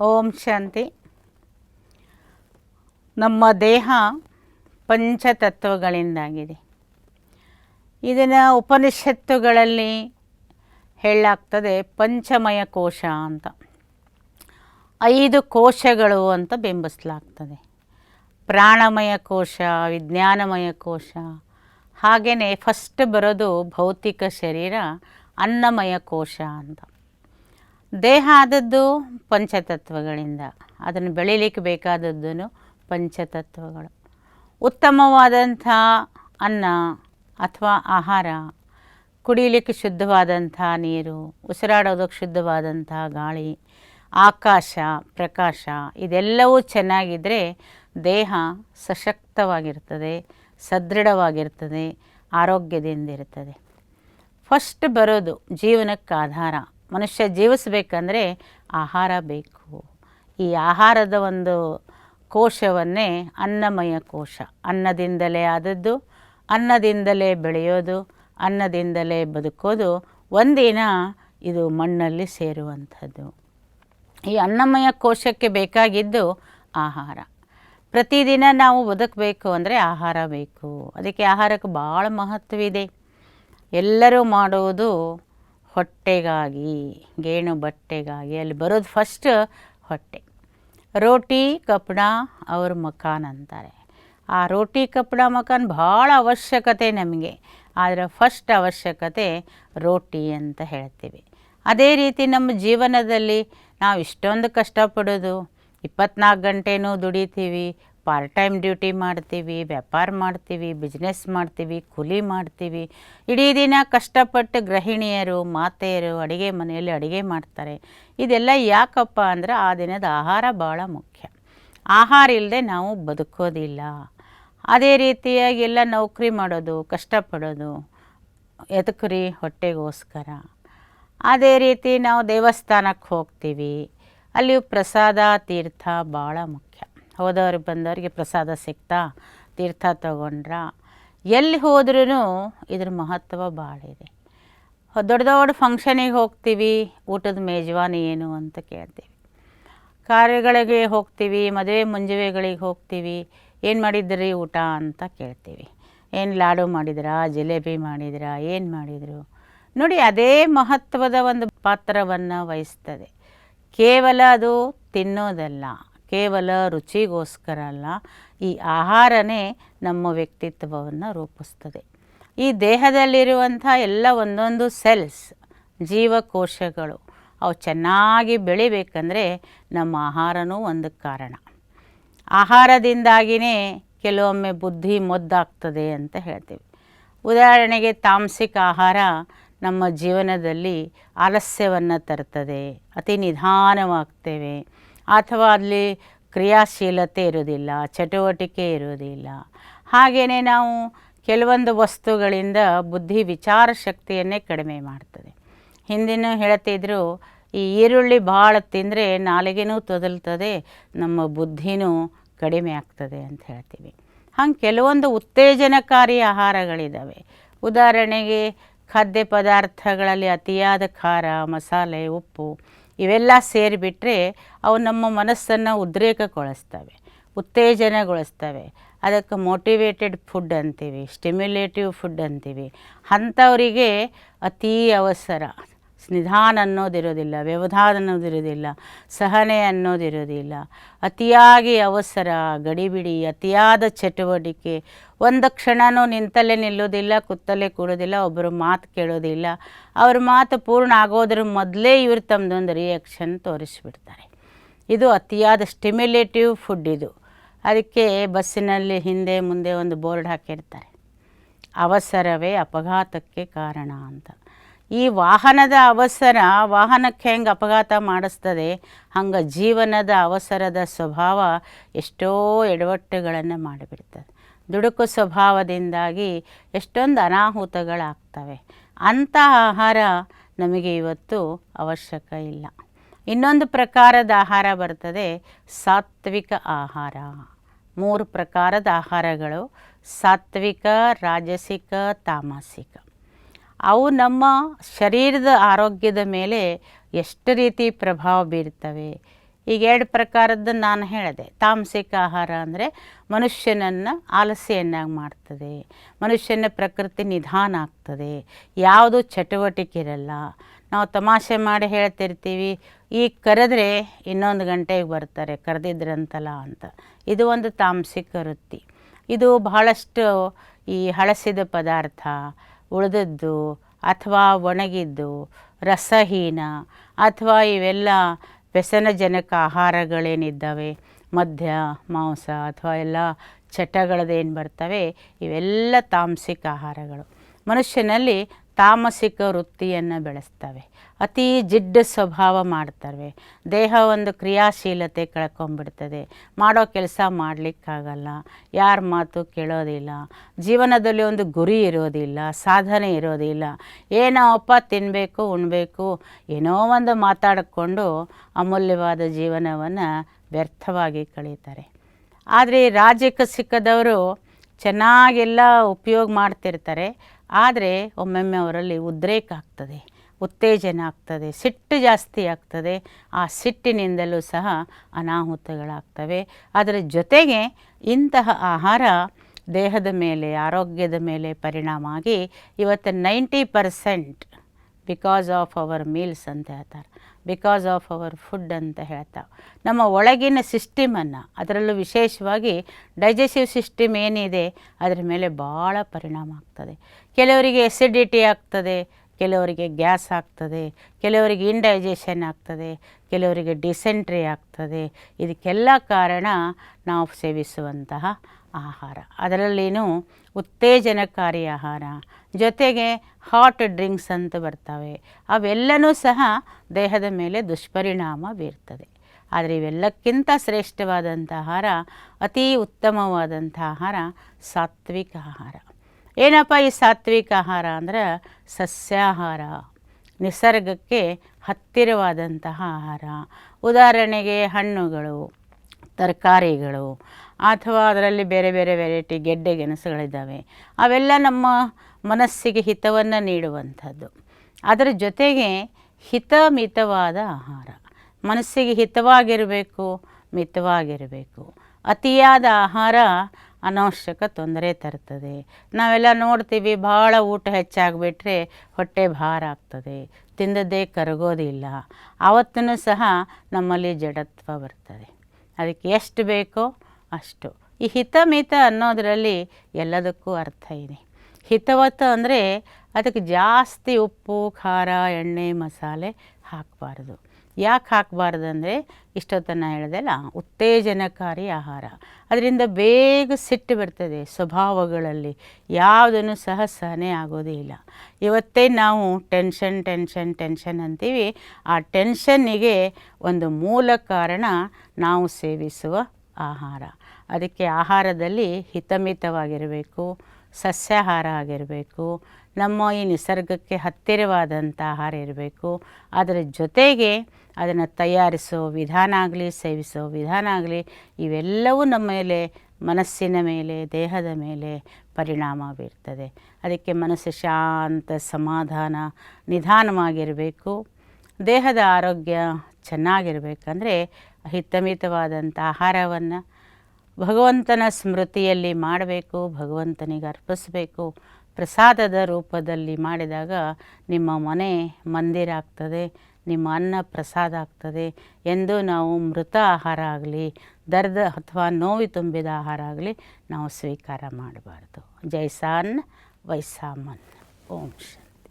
ಓಂ ಶಾಂತಿ. ನಮ್ಮ ದೇಹ ಪಂಚತತ್ವಗಳಿಂದಾಗಿದೆ. ಇದನ್ನು ಉಪನಿಷತ್ತುಗಳಲ್ಲಿ ಹೇಳಲಾಗ್ತದೆ ಪಂಚಮಯ ಕೋಶ ಅಂತ. ಐದು ಕೋಶಗಳು ಅಂತ ಬಿಂಬಿಸಲಾಗ್ತದೆ. ಪ್ರಾಣಮಯ ಕೋಶ, ವಿಜ್ಞಾನಮಯ ಕೋಶ ಹಾಗೆಯೇ ಫಸ್ಟ್ ಬರೋದು ಭೌತಿಕ ಶರೀರ, ಅನ್ನಮಯ ಕೋಶ ಅಂತ. ದೇಹ ಆದದ್ದು ಪಂಚತತ್ವಗಳಿಂದ. ಅದನ್ನು ಬೆಳೀಲಿಕ್ಕೆ ಬೇಕಾದದ್ದು ಪಂಚತತ್ವಗಳು. ಉತ್ತಮವಾದಂಥ ಅನ್ನ ಅಥವಾ ಆಹಾರ ಕುಡಿಲಿಕ್ಕೆ ಶುದ್ಧವಾದಂಥ ನೀರು, ಉಸಿರಾಡೋದಕ್ಕೆ ಶುದ್ಧವಾದಂಥ ಗಾಳಿ, ಆಕಾಶ, ಪ್ರಕಾಶ, ಇದೆಲ್ಲವೂ ಚೆನ್ನಾಗಿದ್ದರೆ ದೇಹ ಸಶಕ್ತವಾಗಿರ್ತದೆ, ಸದೃಢವಾಗಿರ್ತದೆ, ಆರೋಗ್ಯದಿಂದಿರ್ತದೆ. ಫಸ್ಟ್ ಬರೋದು ಜೀವನಕ್ಕೆ ಆಧಾರ. ಮನುಷ್ಯ ಜೀವಿಸಬೇಕಂದ್ರೆ ಆಹಾರ ಬೇಕು. ಈ ಆಹಾರದ ಒಂದು ಕೋಶವನ್ನೇ ಅನ್ನಮಯ ಕೋಶ. ಅನ್ನದಿಂದಲೇ ಆದದ್ದು, ಅನ್ನದಿಂದಲೇ ಬೆಳೆಯೋದು, ಅನ್ನದಿಂದಲೇ ಬದುಕೋದು, ಒಂದಿನ ಇದು ಮಣ್ಣಲ್ಲಿ ಸೇರುವಂಥದ್ದು. ಈ ಅನ್ನಮಯ ಕೋಶಕ್ಕೆ ಬೇಕಾಗಿದ್ದು ಆಹಾರ. ಪ್ರತಿದಿನ ನಾವು ಬದುಕಬೇಕು ಅಂದರೆ ಆಹಾರ ಬೇಕು. ಅದಕ್ಕೆ ಆಹಾರಕ್ಕೆ ಭಾಳ ಮಹತ್ವವಿದೆ ಎಲ್ಲರೂ ಮಾಡುವುದು ಹೊಟ್ಟೆಗಾಗಿ, ಗೇಣು ಬಟ್ಟೆಗಾಗಿ, ಅಲ್ಲಿ ಬರೋದು ಫಸ್ಟ್ ಹೊಟ್ಟೆ. ರೋಟಿ ಕಪ್ಡ ಅವ್ರ ಮಕಾನ್ ಅಂತಾರೆ. ಆ ರೋಟಿ ಕಪ್ಡ ಮಕಾನ್ ಭಾಳ ಅವಶ್ಯಕತೆ ನಮಗೆ. ಆದರೆ ಫಸ್ಟ್ ಅವಶ್ಯಕತೆ ರೋಟಿ ಅಂತ ಹೇಳ್ತೀವಿ. ಅದೇ ರೀತಿ ನಮ್ಮ ಜೀವನದಲ್ಲಿ ನಾವು ಇಷ್ಟೊಂದು ಕಷ್ಟಪಡೋದು, ಇಪ್ಪತ್ನಾಲ್ಕು ಗಂಟೆನೂ ದುಡಿತೀವಿ ಪಾರ್ಟ್ ಟೈಮ್ ಡ್ಯೂಟಿ ಮಾಡ್ತೀವಿ, ವ್ಯಾಪಾರ ಮಾಡ್ತೀವಿ ಬಿಸ್ನೆಸ್ ಮಾಡ್ತೀವಿ, ಕೂಲಿ ಮಾಡ್ತೀವಿ. ಇಡೀ ದಿನ ಕಷ್ಟಪಟ್ಟು ಗೃಹಿಣಿಯರು, ಮಾತೆಯರು, ಅಡುಗೆ ಮನೆಯಲ್ಲಿ ಅಡುಗೆ ಮಾಡ್ತಾರೆ. ಇದೆಲ್ಲ ಯಾಕಪ್ಪ ಅಂದ್ರೆ ಆ ದಿನದ ಆಹಾರ ಭಾಳ ಮುಖ್ಯ. ಆಹಾರ ಇಲ್ಲದೆ ನಾವು ಬದುಕೋದಿಲ್ಲ. ಅದೇ ರೀತಿಯಾಗಿ ಎಲ್ಲ ನೌಕರಿ ಮಾಡೋದು, ಕಷ್ಟಪಡೋದು ಎದಕ್ರಿ ಹೊಟ್ಟೆಗೋಸ್ಕರ. ಅದೇ ರೀತಿ ನಾವು ದೇವಸ್ಥಾನಕ್ಕೆ ಹೋಗ್ತೀವಿ. ಅಲ್ಲಿ ಪ್ರಸಾದ, ತೀರ್ಥ ಭಾಳ ಮುಖ್ಯ. ಹೋದವ್ರಿಗೆ ಬಂದವರಿಗೆ ಪ್ರಸಾದ ಸಿಗ್ತಾ ತೀರ್ಥ ತಗೊಂಡ್ರ. ಎಲ್ಲಿ ಹೋದ್ರೂ ಇದ್ರ ಮಹತ್ವ ಭಾಳ ಇದೆ. ದೊಡ್ಡ ದೊಡ್ಡ ಫಂಕ್ಷನಿಗೆ ಹೋಗ್ತೀವಿ, ಊಟದ ಮೇಜವಾನಿ ಏನು ಅಂತ ಕೇಳ್ತೀವಿ. ಕಾರ್ಯಗಳಿಗೆ ಹೋಗ್ತೀವಿ, ಮದುವೆ ಮುಂಜುವೆಗಳಿಗೆ ಹೋಗ್ತೀವಿ, ಏನು ಮಾಡಿದ್ರಿ ಊಟ ಅಂತ ಕೇಳ್ತೀವಿ. ಏನು ಲಾಡು ಮಾಡಿದ್ರಾ, ಜಿಲೇಬಿ ಮಾಡಿದ್ರಾ, ಏನು ಮಾಡಿದರು. ನೋಡಿ, ಅದೇ ಮಹತ್ವದ ಒಂದು ಪಾತ್ರವನ್ನು ವಹಿಸ್ತದೆ. ಕೇವಲ ಅದು ತಿನ್ನೋದಲ್ಲ ಕೇವಲ ರುಚಿಗೋಸ್ಕರ ಅಲ್ಲ, ಈ ಆಹಾರನೇ ನಮ್ಮ ವ್ಯಕ್ತಿತ್ವವನ್ನು ರೂಪಿಸ್ತದೆ. ಈ ದೇಹದಲ್ಲಿರುವಂಥ ಎಲ್ಲ ಒಂದೊಂದು ಸೆಲ್ಸ್, ಜೀವಕೋಶಗಳು, ಅವು ಚೆನ್ನಾಗಿ ಬೆಳಿಬೇಕಂದ್ರೆ ನಮ್ಮ ಆಹಾರನೂ ಒಂದು ಕಾರಣ. ಆಹಾರದಿಂದಾಗಿಯೇ ಕೆಲವೊಮ್ಮೆ ಬುದ್ಧಿ ಮೊದ್ದಾಗ್ತದೆ ಅಂತ ಹೇಳ್ತೀವಿ. ಉದಾಹರಣೆಗೆ ತಾಮಸಿಕ ಆಹಾರ ನಮ್ಮ ಜೀವನದಲ್ಲಿ ಆಲಸ್ಯವನ್ನು ತರ್ತದೆ, ಅತಿ ನಿಧಾನವಾಗ್ತೇವೆ ಅಥವಾ ಅಲ್ಲಿ ಕ್ರಿಯಾಶೀಲತೆ ಇರುವುದಿಲ್ಲ, ಚಟುವಟಿಕೆ ಇರುವುದಿಲ್ಲ. ಹಾಗೆಯೇ ನಾವು ಕೆಲವೊಂದು ವಸ್ತುಗಳಿಂದ ಬುದ್ಧಿ ವಿಚಾರ ಶಕ್ತಿಯನ್ನೇ ಕಡಿಮೆ ಮಾಡ್ತದೆ. ಹಿಂದಿನ ಹೇಳ್ತಿದ್ರು, ಈ ಈರುಳ್ಳಿ ಭಾಳ ತಿಂದರೆ ನಾಲಿಗೆನೂ ತೊದಲ್ತದೆ, ನಮ್ಮ ಬುದ್ಧಿನೂ ಕಡಿಮೆ ಆಗ್ತದೆ ಅಂತ ಹೇಳ್ತೀವಿ. ಹಂಗೆ ಕೆಲವೊಂದು ಉತ್ತೇಜನಕಾರಿ ಆಹಾರಗಳಿದ್ದಾವೆ ಉದಾಹರಣೆಗೆ, ಖಾದ್ಯ ಪದಾರ್ಥಗಳಲ್ಲಿ ಅತಿಯಾದ ಖಾರ, ಮಸಾಲೆ, ಉಪ್ಪು ಇವೆಲ್ಲ ಸೇರಿಬಿಟ್ರೆ ಅವು ನಮ್ಮ ಮನಸ್ಸನ್ನು ಉದ್ರೇಕಗೊಳಿಸ್ತವೆ, ಉತ್ತೇಜನಗೊಳಿಸ್ತವೆ. ಅದಕ್ಕೆ ಮೋಟಿವೇಟೆಡ್ ಫುಡ್ ಅಂತೀವಿ ಸ್ಟಿಮ್ಯುಲೇಟಿವ್ ಫುಡ್ ಅಂತೀವಿ. ಅಂಥವರಿಗೆ ಅತೀ ಅವಸರ. ನಿಧಾನ ಅನ್ನೋದಿರೋದಿಲ್ಲ, ವ್ಯವಧಾನ ಅನ್ನೋದಿರೋದಿಲ್ಲ, ಸಹನೆ ಅನ್ನೋದಿರೋದಿಲ್ಲ. ಅತಿಯಾಗಿ ಅವಸರ, ಗಡಿಬಿಡಿ, ಅತಿಯಾದ ಚಟುವಟಿಕೆ. ಒಂದು ಕ್ಷಣನೂ ನಿಂತಲ್ಲೇ ನಿಲ್ಲೋದಿಲ್ಲ ಕುತ್ತಲೇ ಕೂಡೋದಿಲ್ಲ ಒಬ್ಬರು ಮಾತು ಕೇಳೋದಿಲ್ಲ. ಅವ್ರ ಮಾತು ಪೂರ್ಣ ಆಗೋದ್ರ ಮೊದಲೇ ಇವ್ರು ತಮ್ಮದೊಂದು ರಿಯಾಕ್ಷನ್ ತೋರಿಸ್ಬಿಡ್ತಾರೆ. ಇದು ಅತಿಯಾದ ಸ್ಟಿಮ್ಯುಲೇಟಿವ್ ಫುಡ್ ಇದು. ಅದಕ್ಕೆ ಬಸ್ಸಿನಲ್ಲಿ ಹಿಂದೆ ಮುಂದೆ ಒಂದು ಬೋರ್ಡ್ ಹಾಕಿರ್ತಾರೆ. ಅವಸರವೇ ಅಪಘಾತಕ್ಕೆ ಕಾರಣ ಅಂತ. ಈ ವಾಹನದ ಅವಸರ, ವಾಹನಕ್ಕೆ ಹೆಂಗೆ ಅಪಘಾತ ಮಾಡಿಸ್ತದೆ, ಹಂಗೆ ಜೀವನದ ಅವಸರದ ಸ್ವಭಾವ ಎಷ್ಟೋ ಎಡವಟ್ಟುಗಳನ್ನು ಮಾಡಿಬಿಡ್ತದೆ. ದುಡುಕು ಸ್ವಭಾವದಿಂದಾಗಿ ಎಷ್ಟೊಂದು ಅನಾಹುತಗಳಾಗ್ತವೆ. ಅಂಥ ಆಹಾರ ನಮಗೆ ಇವತ್ತು ಅವಶ್ಯಕ ಇಲ್ಲ. ಇನ್ನೊಂದು ಪ್ರಕಾರದ ಆಹಾರ ಬರ್ತದೆ, ಸಾತ್ವಿಕ ಆಹಾರ. ಮೂರು ಪ್ರಕಾರದ ಆಹಾರಗಳು, ಸಾತ್ವಿಕ, ರಾಜಸಿಕ, ತಾಮಸಿಕ. ಅವು ನಮ್ಮ ಶರೀರದ ಆರೋಗ್ಯದ ಮೇಲೆ ಎಷ್ಟು ರೀತಿ ಪ್ರಭಾವ ಬೀರ್ತವೆ ಈಗ ಎರಡು ಪ್ರಕಾರದ್ದು ನಾನು ಹೇಳಿದೆ, ತಾಮಸಿಕ ಆಹಾರ ಅಂದರೆ ಮನುಷ್ಯನನ್ನು ಆಲಸ್ಯನ್ನಾಗಿ ಮಾಡ್ತದೆ, ಮನುಷ್ಯನ ಪ್ರಕೃತಿ ನಿಧಾನ ಆಗ್ತದೆ, ಯಾವುದು ಚಟುವಟಿಕೆ ಇರಲ್ಲ. ನಾವು ತಮಾಷೆ ಮಾಡಿ ಹೇಳ್ತಿರ್ತೀವಿ ಈಗ ಕರೆದ್ರೆ ಇನ್ನೊಂದು ಗಂಟೆಗೆ ಬರ್ತಾರೆ, ಕರೆದಿದ್ರಂತಲ್ಲ ಅಂತ. ಇದು ಒಂದು ತಾಮಸಿಕ ವೃತ್ತಿ. ಇದು ಬಹಳಷ್ಟು ಈ ಹಳಸಿದ ಪದಾರ್ಥ ಉಳಿದದ್ದು ಅಥವಾ ಒಣಗಿದ್ದು, ರಸಹೀನ ಅಥವಾ ಇವೆಲ್ಲ ವ್ಯಸನಜನಕ ಆಹಾರಗಳೇನಿದ್ದಾವೆ? ಮದ್ಯ, ಮಾಂಸ ಅಥವಾ ಎಲ್ಲ ಚಟಗಳದೇನು ಬರ್ತವೆ? ಇವೆಲ್ಲ ತಾಮಸಿಕ ಆಹಾರಗಳು. ಮನುಷ್ಯನಲ್ಲಿ ತಾಮಸಿಕ ವೃತ್ತಿಯನ್ನು ಬೆಳೆಸ್ತವೆ. ಅತಿ ಜಿಡ್ಡು ಸ್ವಭಾವ ಮಾಡ್ತವೆ. ದೇಹ ಒಂದು ಕ್ರಿಯಾಶೀಲತೆ ಕಳ್ಕೊಂಡ್ಬಿಡ್ತದೆ. ಮಾಡೋ ಕೆಲಸ ಮಾಡಲಿಕ್ಕಾಗಲ್ಲ. ಯಾರ ಮಾತು ಕೇಳೋದಿಲ್ಲ. ಜೀವನದಲ್ಲಿ ಒಂದು ಗುರಿ ಇರೋದಿಲ್ಲ. ಸಾಧನೆ ಇರೋದಿಲ್ಲ. ಏನೋ ಅಪ್ಪ ತಿನ್ನಬೇಕು ಉಣಬೇಕು, ಏನೋ ಒಂದು ಮಾತಾಡಿಕೊಂಡು ಅಮೂಲ್ಯವಾದ ಜೀವನವನ್ನು ವ್ಯರ್ಥವಾಗಿ ಕಳೀತಾರೆ. ಆದರೆ ರಾಜಕ ರಾಜ್ಯಕ್ಕೆ ಸಿಕ್ಕದವರು ಚೆನ್ನಾಗೆಲ್ಲ ಉಪಯೋಗ ಮಾಡ್ತಿರ್ತಾರೆ. ಆದರೆ ಒಮ್ಮೊಮ್ಮೆ ಅವರಲ್ಲಿ ಉದ್ರೇಕ ಆಗ್ತದೆ, ಉತ್ತೇಜನ ಆಗ್ತದೆ, ಸಿಟ್ಟು ಜಾಸ್ತಿ ಆಗ್ತದೆ. ಆ ಸಿಟ್ಟಿನಿಂದಲೂ ಸಹ ಅನಾಹುತಗಳಾಗ್ತವೆ. ಅದರ ಜೊತೆಗೆ ಇಂತಹ ಆಹಾರ ದೇಹದ ಮೇಲೆ, ಆರೋಗ್ಯದ ಮೇಲೆ ಪರಿಣಾಮ ಆಗಿ ಇವತ್ತು ninety percent because of our meals ಅಂತ ಹೇಳ್ತಾರೆ. ಬಿಕಾಸ್ ಆಫ್ ಅವರ್ ಫುಡ್ ಅಂತ ಹೇಳ್ತಾವೆ. ನಮ್ಮ ಒಳಗಿನ ಸಿಸ್ಟಮನ್ನು ಅದರಲ್ಲೂ ವಿಶೇಷವಾಗಿ ಡೈಜೆಸ್ಟಿವ್ ಸಿಸ್ಟಮ್ ಏನಿದೆ, ಅದರ ಮೇಲೆ ಭಾಳ ಪರಿಣಾಮ ಆಗ್ತದೆ. ಕೆಲವರಿಗೆ ಎಸಿಡಿಟಿ ಆಗ್ತದೆ, ಕೆಲವರಿಗೆ ಗ್ಯಾಸ್ ಆಗ್ತದೆ, ಕೆಲವರಿಗೆ ಇಂಡೈಜೆಷನ್ ಆಗ್ತದೆ, ಕೆಲವರಿಗೆ ಡಿಸೆಂಟ್ರಿ ಆಗ್ತದೆ. ಇದಕ್ಕೆಲ್ಲ ಕಾರಣ ನಾವು ಸೇವಿಸುವಂತಹ ಆಹಾರ. ಅದರಲ್ಲಿನೂ ಉತ್ತೇಜನಕಾರಿ ಆಹಾರ. ಜೊತೆಗೆ ಹಾಟ್ ಡ್ರಿಂಕ್ಸ್ ಅಂತ ಬರ್ತವೆ. ಅವೆಲ್ಲನೂ ಸಹ ದೇಹದ ಮೇಲೆ ದುಷ್ಪರಿಣಾಮ ಬೀರ್ತದೆ. ಆದರೆ ಇವೆಲ್ಲಕ್ಕಿಂತ ಶ್ರೇಷ್ಠವಾದಂಥ ಆಹಾರ, ಅತಿ ಉತ್ತಮವಾದಂಥ ಆಹಾರ ಸಾತ್ವಿಕ ಆಹಾರ. ಏನಪ್ಪ ಈ ಸಾತ್ವಿಕ ಆಹಾರ ಅಂದ್ರೆ ಸಸ್ಯಾಹಾರ. ನಿಸರ್ಗಕ್ಕೆ ಹತ್ತಿರವಾದಂತಹ ಆಹಾರ. ಉದಾಹರಣೆಗೆ ಹಣ್ಣುಗಳು, ತರಕಾರಿಗಳು ಅಥವಾ ಅದರಲ್ಲಿ ಬೇರೆ ಬೇರೆ ವೆರೈಟಿ ಗೆಡ್ಡೆ ಗೆಣಸುಗಳಿದ್ದಾವೆ. ಅವೆಲ್ಲ ನಮ್ಮ ಮನಸ್ಸಿಗೆ ಹಿತವನ್ನು ನೀಡುವಂಥದ್ದು. ಅದರ ಜೊತೆಗೆ ಹಿತಮಿತವಾದ ಆಹಾರ. ಮನಸ್ಸಿಗೆ ಹಿತವಾಗಿರಬೇಕು, ಮಿತವಾಗಿರಬೇಕು. ಅತಿಯಾದ ಆಹಾರ ಅನಾವಶ್ಯಕ ತೊಂದರೆ ತರ್ತದೆ ನಾವೆಲ್ಲ ನೋಡ್ತೀವಿ, ಭಾಳ ಊಟ ಹೆಚ್ಚಾಗಿಬಿಟ್ರೆ ಹೊಟ್ಟೆ ಭಾರ ಆಗ್ತದೆ. ತಿಂದದ್ದೇ ಕರಗೋದಿಲ್ಲ ಆವತ್ತೂ ಸಹ ನಮ್ಮಲ್ಲಿ ಜಡತ್ವ ಬರ್ತದೆ. ಅದಕ್ಕೆ ಎಷ್ಟು ಬೇಕೋ ಅಷ್ಟು. ಈ ಹಿತಮಿತ ಅನ್ನೋದರಲ್ಲಿ ಎಲ್ಲದಕ್ಕೂ ಅರ್ಥ ಇದೆ. ಹಿತವತ್ತು ಅಂದರೆ ಅದಕ್ಕೆ ಜಾಸ್ತಿ ಉಪ್ಪು, ಖಾರ, ಎಣ್ಣೆ, ಮಸಾಲೆ ಹಾಕಬಾರ್ದು. ಯಾಕೆ ಹಾಕಬಾರ್ದು ಅಂದರೆ ಇಷ್ಟೊತ್ತನ್ನು ಹೇಳಿದೆಲ್ಲ ಉತ್ತೇಜನಕಾರಿ ಆಹಾರ. ಅದರಿಂದ ಬೇಗ ಸಿಟ್ಟು ಬರ್ತದೆ ಸ್ವಭಾವಗಳಲ್ಲಿ. ಯಾವುದನ್ನು ಸಹ ಸಹನೆ ಆಗೋದೇ ಇಲ್ಲ. ಇವತ್ತೇ ನಾವು ಟೆನ್ಷನ್ ಟೆನ್ಷನ್ ಟೆನ್ಷನ್ ಅಂತೀವಿ. ಆ ಟೆನ್ಷನ್ನಿಗೆ ಒಂದು ಮೂಲ ಕಾರಣ ನಾವು ಸೇವಿಸುವ ಆಹಾರ. ಅದಕ್ಕೆ ಆಹಾರದಲ್ಲಿ ಹಿತಮಿತವಾಗಿರಬೇಕು, ಸಸ್ಯಾಹಾರ ಆಗಿರಬೇಕು, ನಮ್ಮ ಈ ನಿಸರ್ಗಕ್ಕೆ ಹತ್ತಿರವಾದಂಥ ಆಹಾರ ಇರಬೇಕು. ಅದರ ಜೊತೆಗೆ ಅದನ್ನು ತಯಾರಿಸೋ ವಿಧಾನ ಆಗಲಿ, ಸೇವಿಸೋ ವಿಧಾನ ಆಗಲಿ, ಇವೆಲ್ಲವೂ ನಮ್ಮ ಮೇಲೆ, ಮನಸ್ಸಿನ ಮೇಲೆ, ದೇಹದ ಮೇಲೆ ಪರಿಣಾಮ ಬೀರ್ತದೆ. ಅದಕ್ಕೆ ಮನಸ್ಸು ಶಾಂತ, ಸಮಾಧಾನ, ನಿಧಾನವಾಗಿರಬೇಕು. ದೇಹದ ಆರೋಗ್ಯ ಚೆನ್ನಾಗಿರಬೇಕಂದ್ರೆ ಹಿತಮಿತವಾದಂಥ ಆಹಾರವನ್ನು ಭಗವಂತನ ಸ್ಮೃತಿಯಲ್ಲಿ ಮಾಡಬೇಕು, ಭಗವಂತನಿಗೆ ಅರ್ಪಿಸಬೇಕು, ಪ್ರಸಾದದ ರೂಪದಲ್ಲಿ ಮಾಡಿದಾಗ ನಿಮ್ಮ ಮನೆ ಮಂದಿರ ಆಗ್ತದೆ, ನಿಮ್ಮ ಅನ್ನ ಪ್ರಸಾದ ಆಗ್ತದೆ ಎಂದು ನಾವು ಮೃತ ಆಹಾರ ಆಗಲಿ, ದರ್ದ ಅಥವಾ ನೋವು ತುಂಬಿದ ಆಹಾರ ಆಗಲಿ ನಾವು ಸ್ವೀಕಾರ ಮಾಡಬಾರ್ದು. ಜೈಸಾನ್ ವೈಸಾಮನ್ ಓಂ ಶಾಂತಿ.